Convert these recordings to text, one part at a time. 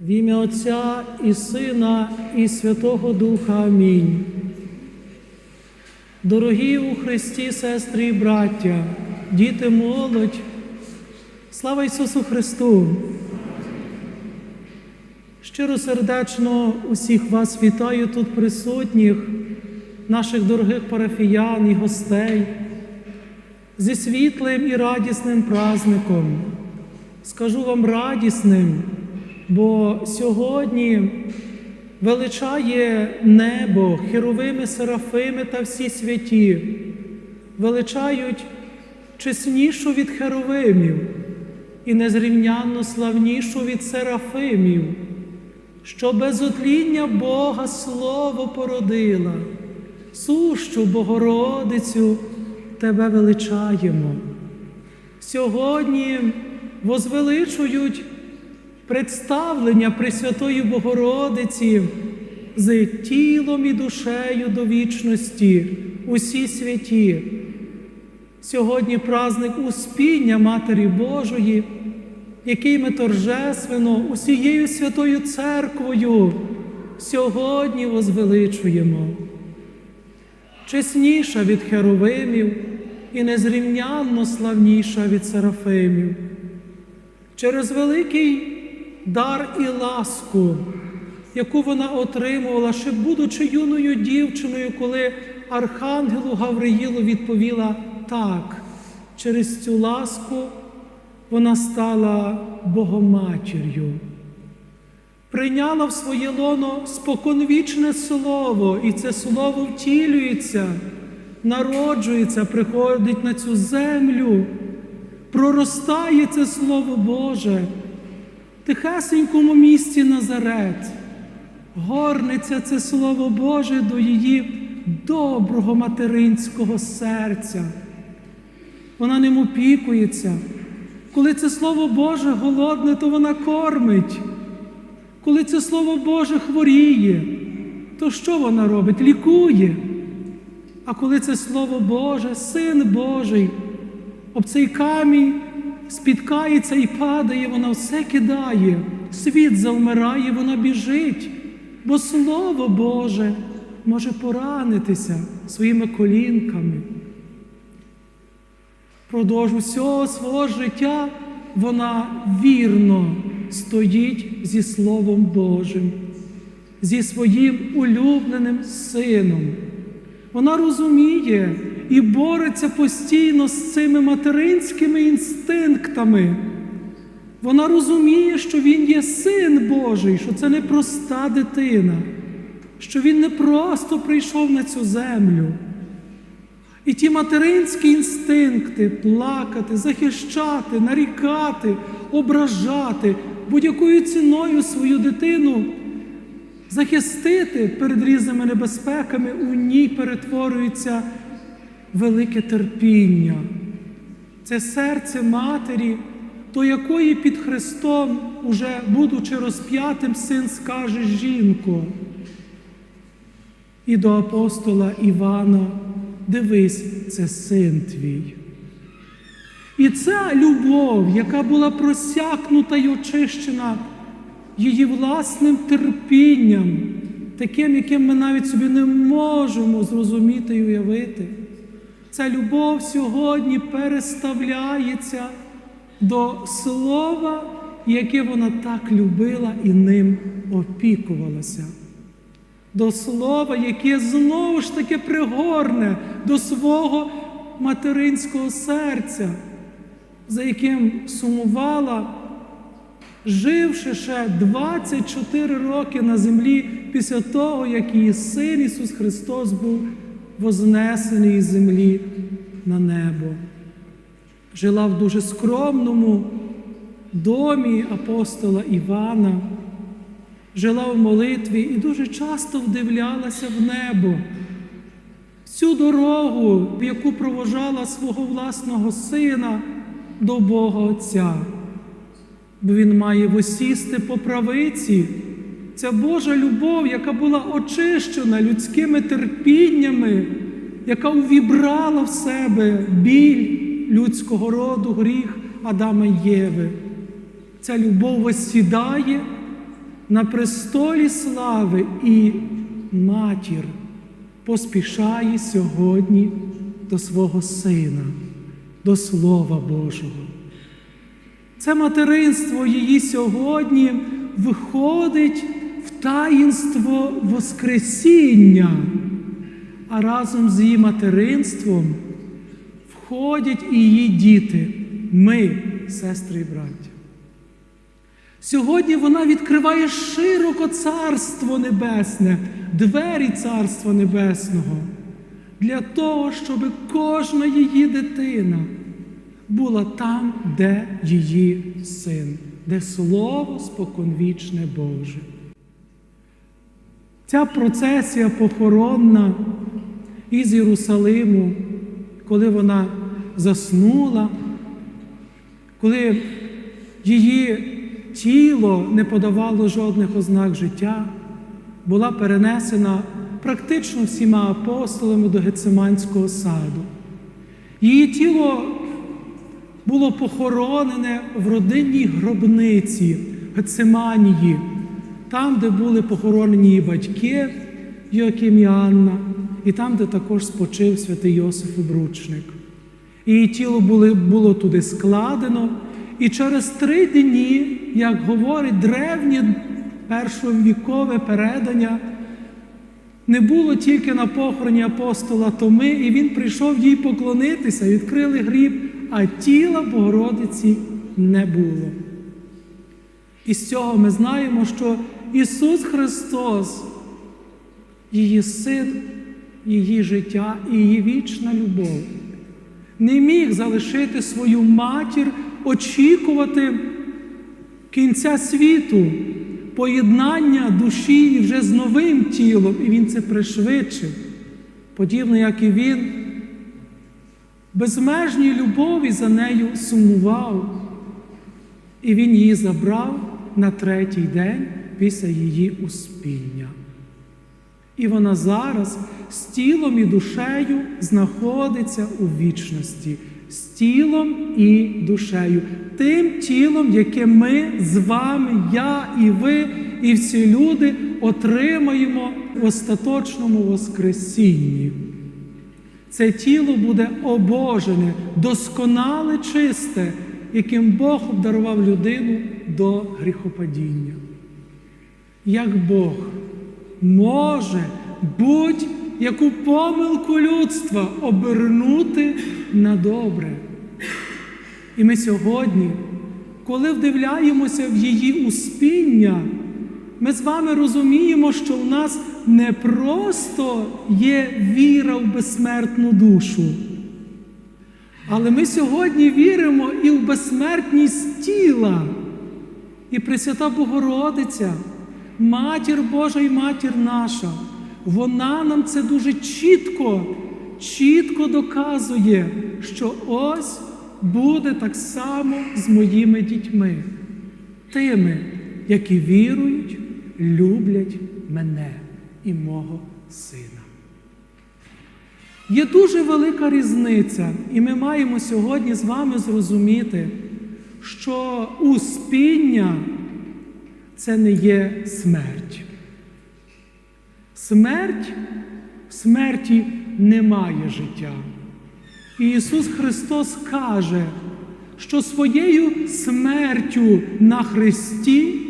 В ім'я Отця і Сина, і Святого Духа. Амінь. Дорогі у Христі, сестри і браття, діти, молодь, слава Ісусу Христу! Щиро сердечно усіх вас вітаю тут присутніх, наших дорогих парафіян і гостей, зі світлим і радісним праздником. Скажу вам радісним, бо сьогодні величає небо, херовими, серафими та всі святі, величають чеснішу від херовимів і незрівнянно славнішу від серафимів, що без отління Бога Слово породила, сущу Богородицю Тебе величаємо. Сьогодні возвеличують представлення Пресвятої Богородиці з тілом і душею до вічності, усі святі. Сьогодні праздник Успіння Матері Божої, який ми торжественно усією Святою Церквою сьогодні возвеличуємо. Чесніша від херовимів і незрівнянно славніша від серафимів. Через великий дар і ласку, яку вона отримувала, ще будучи юною дівчиною, коли Архангелу Гавриїлу відповіла так, через цю ласку вона стала Богоматір'ю. Прийняла в своє лоно споконвічне слово, і це слово втілюється, народжується, приходить на цю землю, проростає це Слово Боже тихесенькому місті Назарет. Горниться це Слово Боже до її доброго материнського серця. Вона ним опікується. Коли це Слово Боже голодне, то вона кормить. Коли це Слово Боже хворіє, то що вона робить? Лікує. А коли це Слово Боже, Син Божий, об цей камінь спіткається і падає, вона все кидає, світ завмирає, вона біжить, бо Слово Боже може поранитися своїми колінками. Продовж усього свого життя вона вірно стоїть зі Словом Божим, зі своїм улюбленим сином. Вона розуміє і бореться постійно з цими материнськими інстинктами. Вона розуміє, що Він є син Божий, що це не проста дитина, що Він не просто прийшов на цю землю. І ті материнські інстинкти плакати, захищати, нарікати, ображати, будь-якою ціною свою дитину захистити перед різними небезпеками, у ній перетворюється велике терпіння. Це серце матері, до якої під Христом, уже будучи розп'ятим, син скаже жінко. І до апостола Івана, дивись, це син твій. І ця любов, яка була просякнута й очищена її власним терпінням, таким, яким ми навіть собі не можемо зрозуміти і уявити. Ця любов сьогодні переставляється до слова, яке вона так любила і ним опікувалася. До слова, яке знову ж таки пригорне до свого материнського серця, за яким сумувала, живши ще 24 роки на землі після того, як її син Ісус Христос був вознесений із землі на небо. Жила в дуже скромному домі апостола Івана, жила в молитві і дуже часто вдивлялася в небо. Всю дорогу, в яку провожала свого власного сина до Бога Отця. Бо Він має восісти по правиці. Ця Божа любов, яка була очищена людськими терпіннями, яка увібрала в себе біль людського роду, гріх Адама і Єви. Ця любов восідає на престолі слави і матір поспішає сьогодні до свого Сина, до Слова Божого. Це материнство її сьогодні виходить таїнство Воскресіння, а разом з її материнством входять і її діти, ми, сестри і браття. Сьогодні вона відкриває широко Царство Небесне, двері Царства Небесного, для того, щоб кожна її дитина була там, де її син, де Слово споконвічне Боже. Ця процесія похоронна із Єрусалиму, коли вона заснула, коли її тіло не подавало жодних ознак життя, була перенесена практично всіма апостолами до Гециманського саду. Її тіло було похоронене в родинній гробниці Гециманії, там, де були похоронені її батьки Йоаким і Анна, і там, де також спочив святий Йосиф Обручник. Її тіло було, туди складено, і через три дні, як говорить древнє першовікове передання, не було тільки на похороні апостола Томи, і він прийшов їй поклонитися, відкрили гріб, а тіла Богородиці не було. І з цього ми знаємо, що Ісус Христос, її син, її життя і її вічна любов, не міг залишити свою матір, очікувати кінця світу, поєднання душі вже з новим тілом, і він це пришвидшив, подібно як і він, безмежній любові за нею сумував, і він її забрав на третій день після її успіння. І вона зараз з тілом і душею знаходиться у вічності, з тілом і душею, тим тілом, яке ми з вами, я і ви, і всі люди отримаємо в остаточному Воскресінні. Це тіло буде обожене, досконале чисте, яким Бог обдарував людину до гріхопадіння. Як Бог може будь-яку помилку людства обернути на добре. І ми сьогодні, коли вдивляємося в її успіння, ми з вами розуміємо, що в нас не просто є віра в безсмертну душу, але ми сьогодні віримо і в безсмертність тіла, і Пресвята Богородиця, Матір Божа і Матір наша, вона нам це дуже чітко, чітко доказує, що ось буде так само з моїми дітьми, тими, які вірують, люблять мене і мого сина. Є дуже велика різниця, і ми маємо сьогодні з вами зрозуміти, що успіння це не є смерть. Смерть в смерті немає життя. І Ісус Христос каже, що своєю смертю на Христі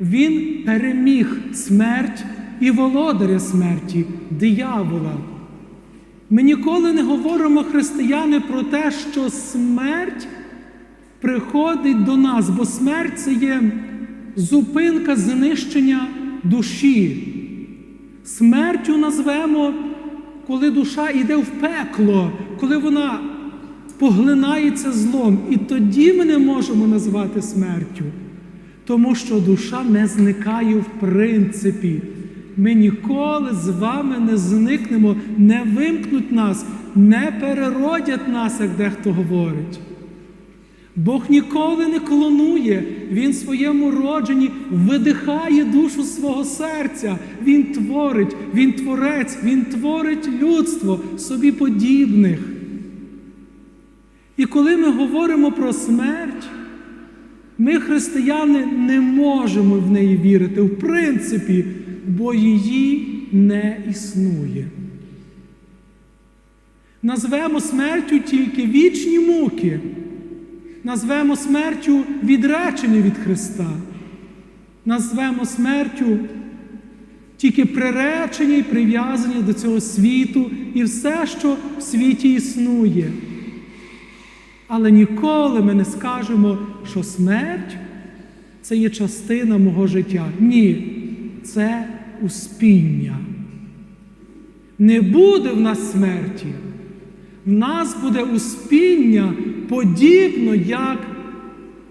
Він переміг смерть і володаря смерті, диявола. Ми ніколи не говоримо, християни, про те, що смерть приходить до нас, бо смерть це є зупинка знищення душі. Смертю назвемо, коли душа йде в пекло, коли вона поглинається злом. І тоді ми не можемо назвати смертю, тому що душа не зникає в принципі. Ми ніколи з вами не зникнемо, не вимкнуть нас, не переродять нас, як дехто говорить. Бог ніколи не клонує, Він своєму родженні видихає душу свого серця. Він творить, Він творець, Він творить людство собі подібних. І коли ми говоримо про смерть, Ми, християни, не можемо в неї вірити, в принципі, бо її не існує. Назвемо смертю тільки вічні муки, назвемо смертю відречення від Христа, назвемо смертю тільки приречення і прив'язання до цього світу і все, що в світі існує. Але ніколи ми не скажемо, що смерть це є частина мого життя. Ні, це успіння. Не буде в нас смерті. В нас буде успіння подібно, як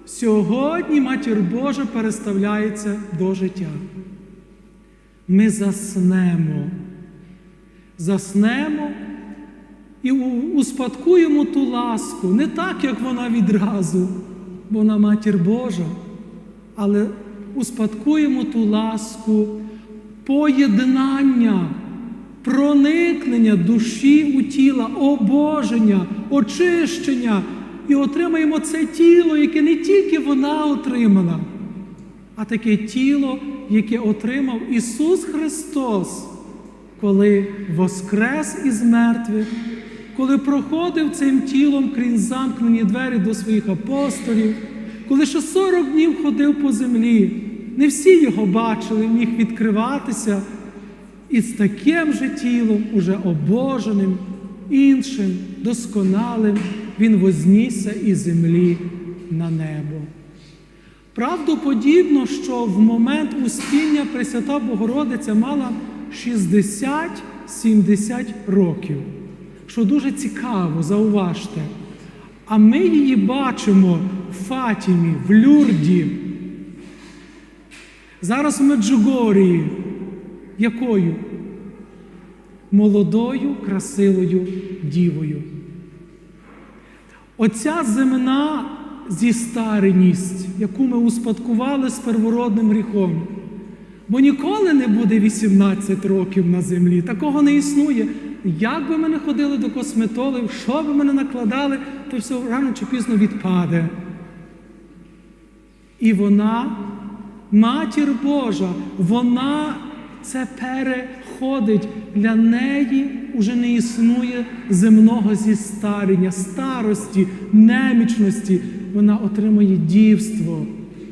сьогодні Матір Божа переставляється до життя. Ми заснемо, заснемо і успадкуємо ту ласку, не так, як вона відразу, бо вона матір Божа, але успадкуємо ту ласку поєднання, проникнення душі у тіла, обоження, очищення і отримаємо це тіло, яке не тільки вона отримала, а таке тіло, яке отримав Ісус Христос, коли воскрес із мертвих коли проходив цим тілом крізь замкнені двері до своїх апостолів, коли ще 40 днів ходив по землі, не всі його бачили, міг відкриватися, і з таким же тілом, уже обоженим, іншим, досконалим, він вознісся із землі на небо. Правдоподібно, що в момент успіння Пресвята Богородиця мала 60-70 років що дуже цікаво, зауважте. А ми її бачимо в Фатімі, в Люрді. Зараз в Меджугорії. Якою? Молодою, красивою дівою. Оця земна зістареність, яку ми успадкували з первородним гріхом. Бо ніколи не буде 18 років на землі. Такого не існує. Як би ми не ходили до косметологів, що би ми не накладали, то все рано чи пізно відпаде. І вона, матір Божа, вона це переходить. Для неї вже не існує земного зістарення, старості, немічності. Вона отримує дівство,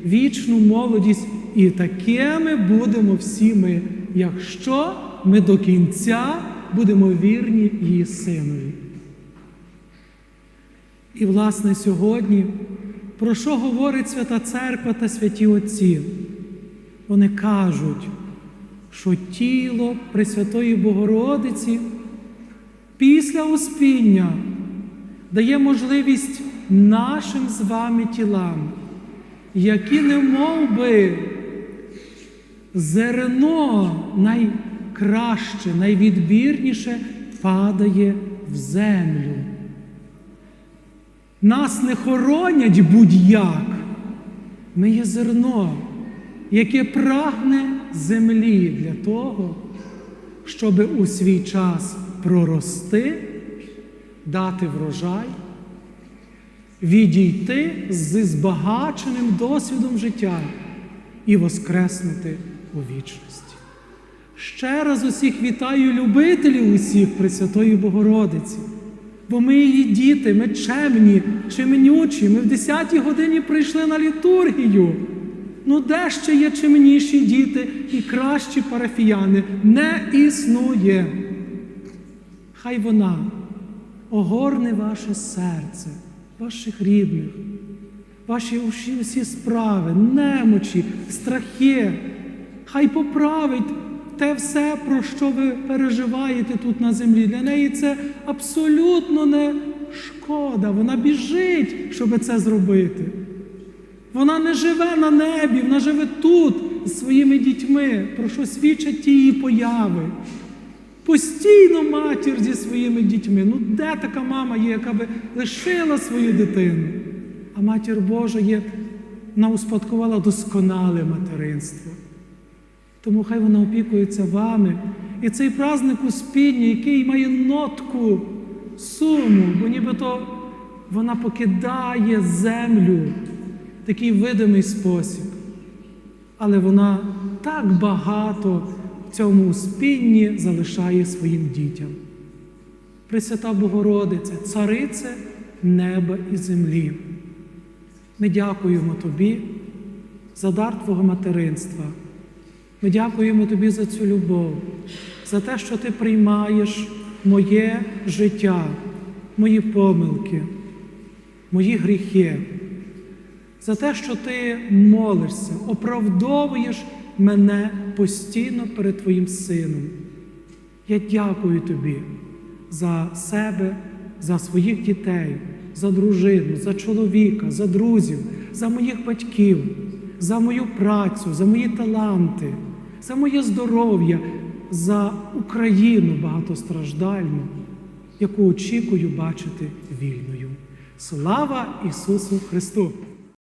вічну молодість. І такими будемо всі ми, якщо ми до кінця будемо вірні її синові. І, власне, сьогодні, про що говорить Свята Церква та святі Отці? Вони кажуть, що тіло Пресвятої Богородиці після успіння дає можливість нашим з вами тілам, які не мов би зерно найкраще, найвідбірніше падає в землю. Нас не хоронять будь-як. Ми є зерно, яке прагне землі для того, щоб у свій час прорости, дати врожай, відійти з збагаченим досвідом життя і воскреснути у вічності. Ще раз усіх вітаю любителів усіх Пресвятої Богородиці, бо ми її діти, ми чемні, чемнючі, ми в 10-й годині прийшли на літургію. Ну, де ще є чемніші діти і кращі парафіяни? Не існує. Хай вона огорне ваше серце, ваших рідних, ваші усі справи, немочі, страхи. Хай поправить те все, про що ви переживаєте тут на землі. Для неї це абсолютно не шкода. Вона біжить, щоб це зробити. Вона не живе на небі, вона живе тут з своїми дітьми, про що свідчать ті її появи. Постійно матір зі своїми дітьми. Ну, де така мама є, яка би лишила свою дитину? А матір Божа є, вона успадкувала досконале материнство. Тому хай вона опікується вами. І цей праздник успіння, який має нотку суму, бо нібито вона покидає землю такий видимий спосіб. Але вона так багато в цьому успінні залишає своїм дітям. Пресвята Богородице, царице неба і землі. Ми дякуємо Тобі за дар Твого материнства. Ми дякуємо Тобі за цю любов, за те, що Ти приймаєш моє життя, мої помилки, мої гріхи, за те, що Ти молишся, оправдовуєш мене постійно перед Твоїм Сином. Я дякую Тобі за себе, за своїх дітей, за дружину, за чоловіка, за друзів, за моїх батьків, за мою працю, за мої таланти, за моє здоров'я, за Україну багатостраждальну, яку очікую бачити вільною. Слава Ісусу Христу!